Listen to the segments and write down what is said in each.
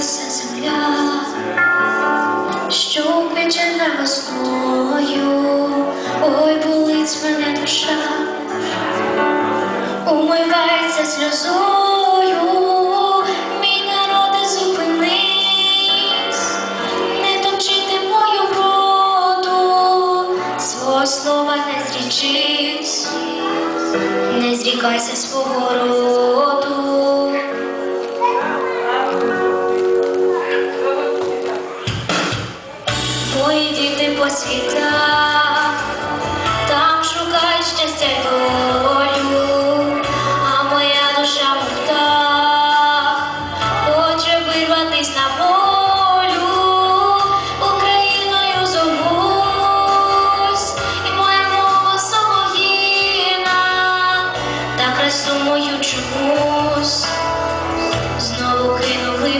змінилася земля, що пече весною, ой, болить мене душа, умивається сльозою, мій народи зупинись, не точити мою вроду, свого слова не зрічись, не зрікайся свого роду. сумую чомусь, знову кинули.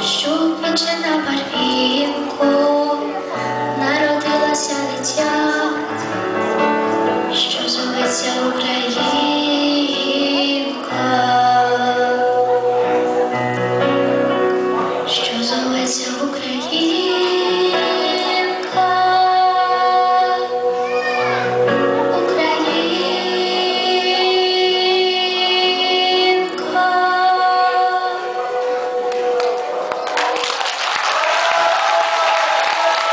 Що пече на барвінку